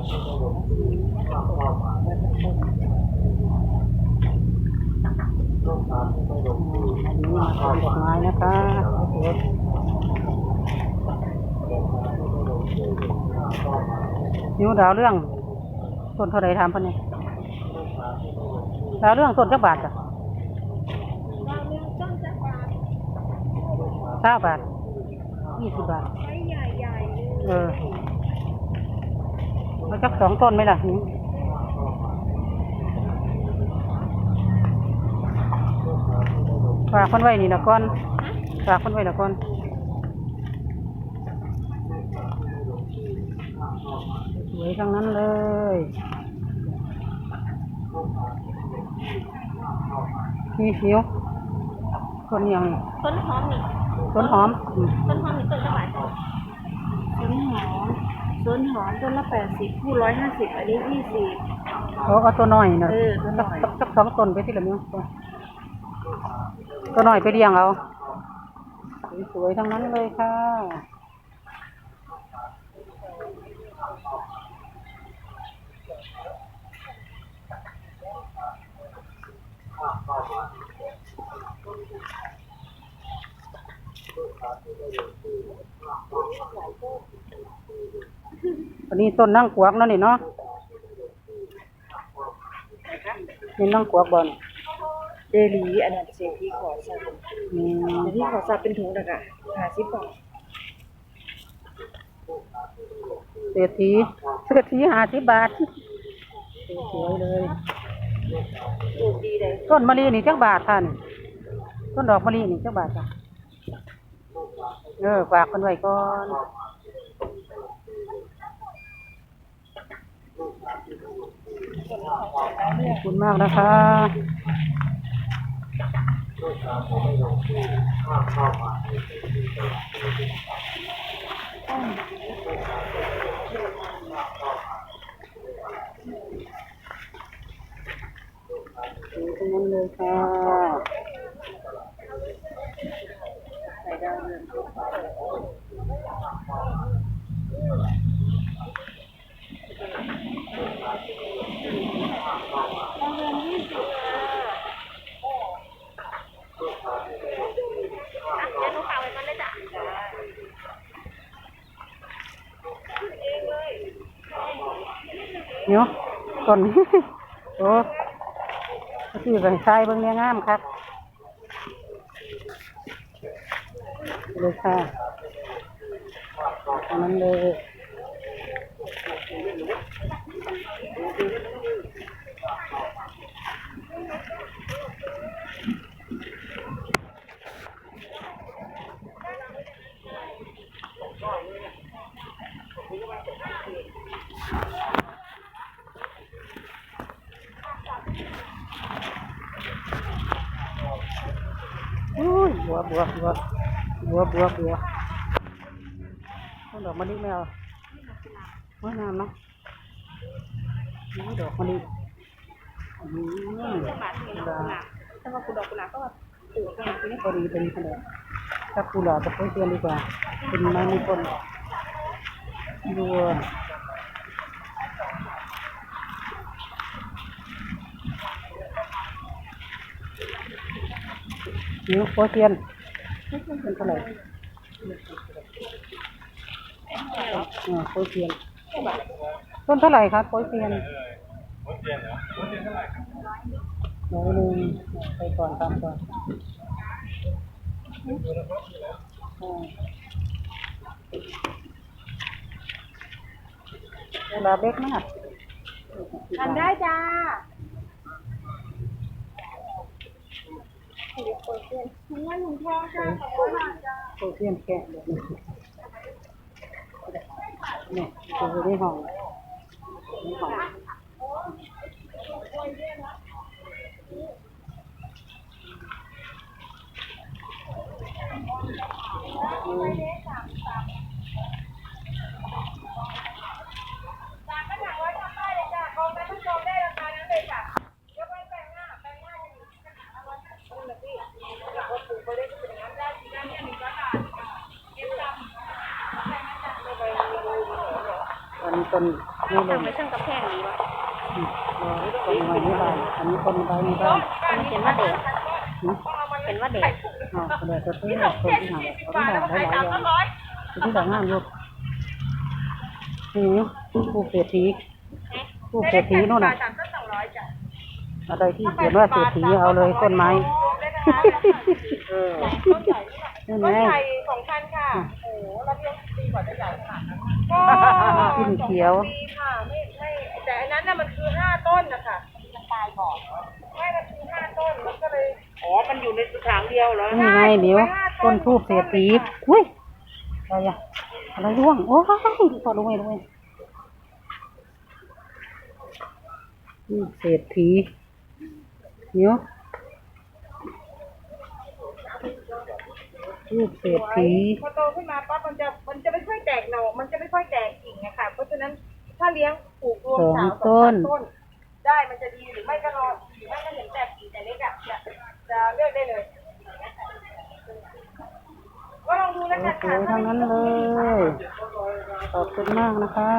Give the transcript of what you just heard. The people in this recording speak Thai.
อันนี้มาชมดอกไม้นะคะนิ้วดาวเรื่องต้นเท่าไหรทำพันนี่ดาวเรื่องต้นจักบาทจ้ะเก้าบาทยี่สิบบาทใช้ใหญ่ๆเลยเออ เอาจักสองต้นไหมล่ะนิ้วฝากคนไว้นี่นะก่อนฝากคนไว้ละก่อนสวยทั้งนั้นเลยนี่นิ้วต้นยังนี่ต้นหอมนี่ต้นหอมอืมต้นหอมนี่ต้นละบาทจ้ะต้นหอม ต้นหอมต้นละแปดสิบคู่ร้อยห้าสิบอันนี้ยี่สิบเอาเอาตัวน้อยนะเออตัวน้อยสักสักสองต้นไปที่ละนิ้วตัวน้อยไปเลี้ยงเอา สวยๆทั้งนั้นเลยค่ะ อันนี้ต้นนั่งกวกเนาะนี่เนาะนี่นั่งกวกบอลเดลีอันนั้นเศรษฐีขอซาอืมเศรษฐีขอซาเป็นถุงเด็กอะห้าสิบบาทเศรษฐีเศรษฐีห้าสิบบาทสวยๆเลยปลูกดีเลยต้นมะลินี่จักบาทท่านต้นดอกมะลินี่จักบาทจ้ะเออฝากคนไว้ก่อน ขอบคุณมากนะคะดูตรงนั้นเลยค่ะ ใส่ดาวเรือง เนาะต้นนี้โอ้คือไปใส่เบิ่งเนี่ยงามครับเลยค่ะนั้นเลย อ้ยบัวบัวบัวบัวบัวบัวต้นดอกมะลิไม่เอาว่างามเนาะนี่ดอกมะลิอืมบาทนี่นะกุหลาบถ้าว่ากุดอกกุหลาบก็ว่าปลูกกันทีนี้พอดีเป็นขนาดถ้ากุหลาบกับต้นเทียนดีกว่าเป็นไม้มงคลบัว นิ้วโคเทียนเป็นเท่าไหร่อ่าโคเทียนต้นเท่าไหร่ครับโคเทียนร้อยหนึ่งไปก่อนตามก่อนเวลาเล็กมากทำได้จ้า ถุงเงินถุงทองจ้าขอบคุณมากจ้าโคเทียนแกะแบบนี้เนี่ยคือในห้องในห้องอันนี้ ต้นไม่ลทำงไปเครื่องกระแพงดีวะอืมรอคนไว้ในบ้านอันนี้คนไว้ในบ้านมันเห็นว่าเด็กหืมเห็นว่าเด็กอ๋อเดี๋ยวจะซื้อคนที่หาเขาที่หาหลายๆอย่างที่ด่างงามอยู่หือผู้เศรษฐีผู้เศรษฐีนู่นน่ะอะไรที่เขียนว่าเศรษฐีเอาเลยต้นไม้นี่ไงใหญ่สองพันค่ะโอ้โหแล้วเลี้ยงปีกว่าจะใหญ่ขนาดนั้นก็ กินเขียว ปีค่ะไม่ไม่แต่อันนั้นน่ะมันคือห้าต้นนะคะมันตายก่อนไม่มันคือห้าต้นมันก็เลยอ๋อ มันอยู่ในกระถางเดียวเหรอนี่ไงเดี๋ยวต้นทูบเศรษฐีอุ้ยอะไรอะอะไรร่วง โอ้ยพอรู้ไหมรู้ไหมทูบเศรษฐีเดี๋ยว ทูบเศรษฐีพอโตขึ้นมาปั๊บมันจะมันจะไม่ค่อยแตกหน่อมันจะไม่ค่อยแตกกิ่งนะคะเพราะฉะนั้นถ้าเลี้ยงปลูกรวมสาวสองสามต้น ได้มันจะดีหรือไม่ก็รอหรือไม่ก็เห็นแตกกิ่งแต่เล็กอะจะจะเลือกได้เลยก็ลองดูแล้วกันสค่ะวยๆทั้งนั้นเลยขอบคุณมากนะคะ